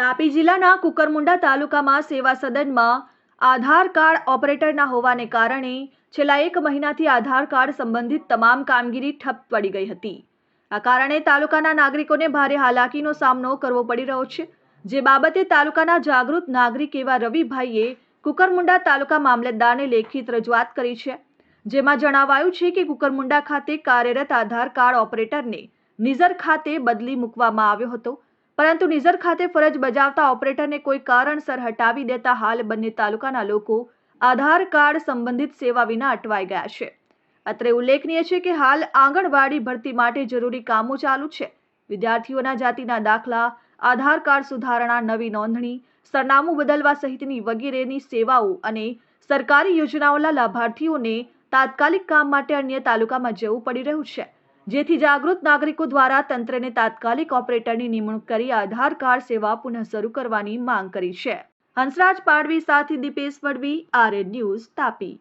તાપી જિલ્લાના કુકરમુંડા તાલુકામાં સેવા સદનમાં આધાર કાર્ડ ઓપરેટરના હોવાને કારણે છેલ્લા એક મહિનાથી આધાર કાર્ડ સંબંધિત તમામ કામગીરી ઠપ પડી ગઈ હતી. આ કારણે તાલુકાના નાગરિકોને ભારે હાલાકીનો સામનો કરવો પડી રહ્યો છે. જે બાબતે તાલુકાના જાગૃત નાગરિક એવા રવિભાઈએ કુકરમુંડા તાલુકા મામલતદારને લેખિત રજૂઆત કરી છે. જેમાં જણાવાયું છે કે કુકરમુંડા ખાતે કાર્યરત આધાર કાર્ડ ઓપરેટરને નિઝર ખાતે બદલી મૂકવામાં આવ્યો હતો. પરંતુ નિઝર ખાતે ફરજ બજાવતા ઓપરેટરને કોઈ કારણસર હટાવી દેતા હાલ બંને તાલુકાના લોકો આધાર કાર્ડ સંબંધિત સેવા વિના અટવાઈ ગયા છે. અત્રે ઉલ્લેખનીય છે કે હાલ આંગણવાડી ભરતી માટે જરૂરી કામો ચાલુ છે. વિદ્યાર્થીઓના જાતિના દાખલા, આધાર કાર્ડ સુધારણા, નવી નોંધણી, સરનામું બદલવા સહિતની વગેરેની સેવાઓ અને સરકારી યોજનાઓના લાભાર્થીઓને તાત્કાલિક કામ માટે અન્ય તાલુકામાં જવું પડી રહ્યું છે. જેથી જાગૃત નાગરિકો દ્વારા તંત્રને તાત્કાલિક ઓપરેટરની નિમણૂક કરી આધાર કાર્ડ સેવા પુનઃ શરૂ કરવાની માંગ કરી છે. હંસરાજ પાડવી સાથે દીપેશ વડવી, આરએન ન્યૂઝ તાપી.